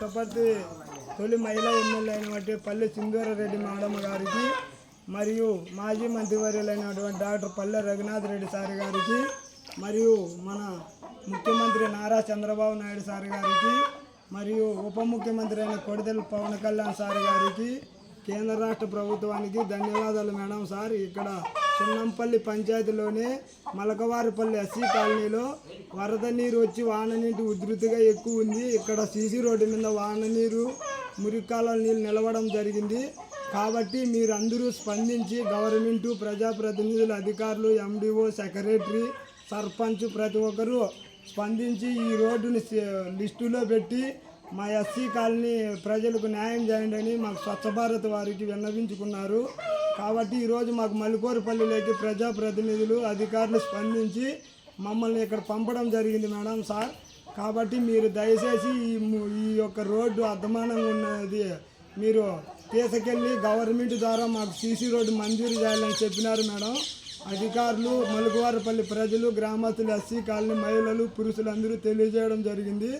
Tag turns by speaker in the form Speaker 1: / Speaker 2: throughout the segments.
Speaker 1: పుట్టపర్తి తొలి మహిళా ఎమ్మెల్యే అయినటువంటి పల్లె సింధూరారెడ్డి మేడం గారికి మరియు మాజీ మంత్రివర్యులైనటువంటి డాక్టర్ పల్లె రఘునాథ్ రెడ్డి సార్ గారికి మరియు మన ముఖ్యమంత్రి నారా చంద్రబాబు నాయుడు సార్ గారికి మరియు ఉప ముఖ్యమంత్రి అయిన కొడిదెల పవన్ కళ్యాణ్ సార్ గారికి కేంద్ర రాష్ట్ర ప్రభుత్వానికి ధన్యవాదాలు మేడం సార్. ఇక్కడ సున్నంపల్లి పంచాయతీలోనే మలకవారిపల్లి ఎస్సీ కాలనీలో వరద నీరు వచ్చి వాన నీటి ఉధృతిగా ఎక్కువ ఉంది. ఇక్కడ సీసీ రోడ్డు మీద వాన నీరు మురికాల నీళ్ళు నిలవడం జరిగింది. కాబట్టి మీరందరూ స్పందించి గవర్నమెంటు ప్రజాప్రతినిధులు అధికారులు ఎండిఓ సెక్రటరీ సర్పంచ్ ప్రతి ఒక్కరూ స్పందించి ఈ రోడ్డుని లిస్టులో పెట్టి మా ఎస్సీ కాలనీ ప్రజలకు న్యాయం చేయండి అని మాకు స్వచ్ఛ భారత్ వారికి విన్నవించుకున్నారు. కాబట్టి ఈరోజు మాకు మల్లికూరుపల్లిలోకి ప్రజాప్రతినిధులు అధికారులు స్పందించి మమ్మల్ని ఇక్కడ పంపడం జరిగింది మేడం సార్. కాబట్టి మీరు దయచేసి ఈ ఈ యొక్క రోడ్డు అధ్వానంగా ఉన్నది మీరు తీసుకెళ్ళి గవర్నమెంట్ ద్వారా మాకు సీసీ రోడ్డు మంజూరు చేయాలని చెప్పినారు మేడం. అధికారులు మలుగువారిపల్లి ప్రజలు గ్రామస్తులు ఎస్సీ కాలనీ మహిళలు పురుషులు అందరూ తెలియజేయడం జరిగింది.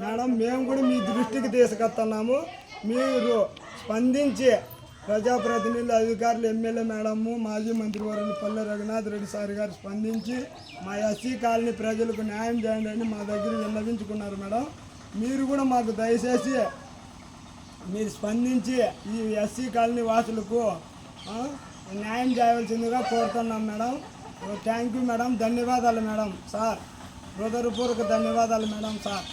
Speaker 1: మేడం మేము కూడా మీ దృష్టికి తీసుకొస్తున్నాము. మీరు స్పందించి ప్రజాప్రతినిధులు అధికారులు ఎమ్మెల్యే మేడము మాజీ మంత్రివర్యులు పల్లె రఘునాథ్ రెడ్డి సార్ గారు స్పందించి మా ఎస్సీ కాలనీ ప్రజలకు న్యాయం చేయండి అని మా దగ్గర విన్నవించుకున్నారు మేడం. మీరు కూడా మాకు దయచేసి మీరు స్పందించి ఈ ఎస్సీ కాలనీ వాసులకు న్యాయం చేయవలసిందిగా కోరుతున్నాం మేడం. Thank you madam. ధన్యవాదాలు మేడం సార్. హృదయపూర్వక ధన్యవాదాలు మేడం సార్.